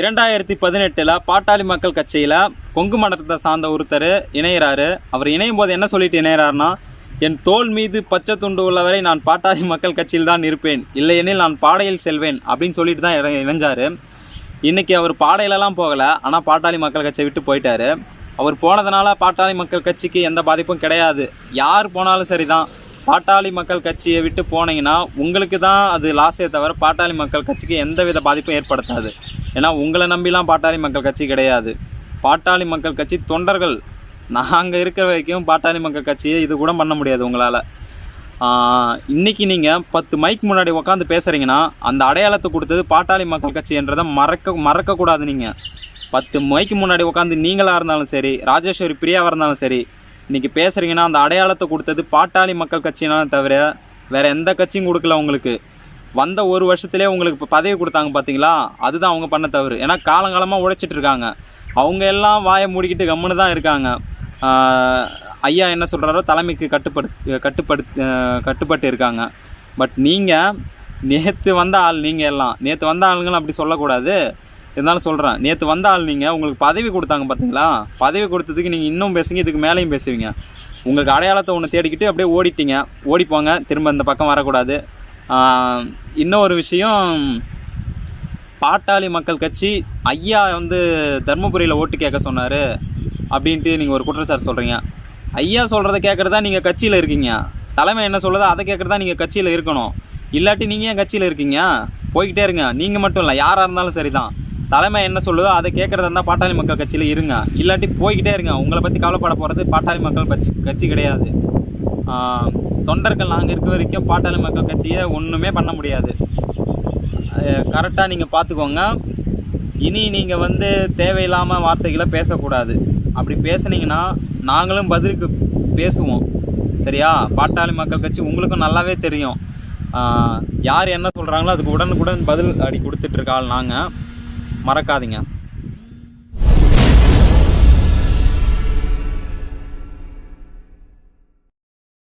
இரண்டாயிரத்தி பதினெட்டில் பாட்டாளி மக்கள் கட்சியில் கொங்கு மண்டலத்தை சார்ந்த ஒருத்தர் இணையிறாரு. அவர் இணையும் போது என்ன சொல்லிட்டு இணையிறாருன்னா என் தோல் மீது பச்சை துண்டு உள்ளவரை நான் பாட்டாளி மக்கள் கட்சியில் தான் இருப்பேன் இல்லையெனில் நான் பாடையில் செல்வேன் அப்படின்னு சொல்லிட்டு தான் இணைஞ்சார். இன்றைக்கி அவர் பாடையிலலாம் போகலை ஆனால் பாட்டாளி மக்கள் கட்சியை விட்டு போயிட்டாரு. அவர் போனதுனால பாட்டாளி மக்கள் கட்சிக்கு எந்த பாதிப்பும் கிடையாது. யார் போனாலும் சரி தான் பாட்டாளி மக்கள் கட்சியை விட்டு போனீங்கன்னா உங்களுக்கு தான் அது லாஸே தவிர பாட்டாளி மக்கள் கட்சிக்கு எந்த வித பாதிப்பும் ஏற்படுத்தாது. ஏன்னா உங்களை நம்பிலாம் பாட்டாளி மக்கள் கட்சி கிடையாது. பாட்டாளி மக்கள் கட்சி தொண்டர்கள். நாங்கள் இருக்கிற வரைக்கும் பாட்டாளி மக்கள் கட்சியை இது கூட பண்ண முடியாது உங்களால். இன்றைக்கி நீங்கள் பத்து மைக் முன்னாடி உட்காந்து பேசுகிறீங்கன்னா அந்த அடையாளத்தை கொடுத்தது பாட்டாளி மக்கள் கட்சி என்றதை மறக்க மறக்கக்கூடாது நீங்கள் பத்து மைக்கு முன்னாடி உட்காந்து நீங்களாக இருந்தாலும் சரி ராஜேஸ்வரி பிரியாவாக இருந்தாலும் சரி இன்றைக்கி பேசுகிறீங்கன்னா அந்த அடையாளத்தை கொடுத்தது பாட்டாளி மக்கள் கட்சினாலும் தவிர வேறு எந்த கட்சியும் கொடுக்கல உங்களுக்கு. வந்த ஒரு வருஷத்துலேயே உங்களுக்கு இப்போ பதவி கொடுத்தாங்க பார்த்தீங்களா அதுதான் அவங்க பண்ண தவறு. ஏன்னா காலங்காலமாக உழைச்சிட்டு இருக்காங்க. அவங்க எல்லாம் வாயை மூடிக்கிட்டு கம்முன்னு தான் இருக்காங்க. ஐயா என்ன சொல்கிறாரோ தலைமைக்கு கட்டுப்படு கட்டுப்படு கட்டுப்பட்டு இருக்காங்க. பட் நீங்கள் நேற்று வந்த ஆள் நீங்கள் எல்லாம். நேற்று வந்த ஆளுங்களும் அப்படி சொல்லக்கூடாது. இருந்தாலும் சொல்கிறேன் நேற்று வந்த ஆள் நீங்கள் உங்களுக்கு பதவி கொடுத்தாங்க பார்த்தீங்களா பதவி கொடுத்ததுக்கு நீங்கள் இன்னும் பேசுங்க இதுக்கு மேலேயும் பேசுவீங்க. உங்களுக்கு அடையாளத்தை ஒன்று தேடிக்கிட்டு அப்படியே ஓடிட்டீங்க. ஓடிப்போங்க. திரும்ப இந்த பக்கம் வரக்கூடாது. இன்னொரு விஷயம் பாட்டாளி மக்கள் கட்சி ஐயா வந்து தர்மபுரியில் ஓட்டு கேட்க சொன்னார் அப்படின்ட்டு நீங்கள் ஒரு குற்றச்சாட்டு சொல்கிறீங்க ஐயா சொல்கிறத கேட்குறதா நீங்கள் கட்சியில் இருக்கீங்க. தலைமை என்ன சொல்லுதோ அதை கேட்குறதா நீங்கள் கட்சியில் இருக்கணும். இல்லாட்டி நீங்கள் ஏன் கட்சியில் இருக்கீங்க? போய்கிட்டே இருங்க. நீங்கள் மட்டும் இல்லை யாராக இருந்தாலும் சரி தான் தலைமை என்ன சொல்லுதோ அதை கேட்குறதா இருந்தால் பாட்டாளி மக்கள் கட்சியில் இருங்க. இல்லாட்டி போய்கிட்டே இருங்க. உங்களை பற்றி கவலைப்பட போகிறது பாட்டாளி மக்கள் கட்சி கட்சி கிடையாது. தொண்டர்கள் நாங்கள் இருக்க வரைக்கும் பாட்டாளி மக்கள் கட்சியை ஒன்றுமே பண்ண முடியாது. கரெக்டாக நீங்கள் பார்த்துக்கோங்க இனி நீங்கள் வந்து தேவையில்லாமல் வார்த்தைகளை பேசக்கூடாது. அப்படி பேசுனீங்கன்னா நாங்களும் பதிலுக்கு பேசுவோம். சரியா? பாட்டாளி மக்கள் கட்சி உங்களுக்கும் நல்லாவே தெரியும். யார் என்ன சொல்கிறாங்களோ அதுக்கு உடனுக்குடன் பதில் அடி கொடுத்துட்ருக்காள் நாங்கள் மறக்காதீங்க.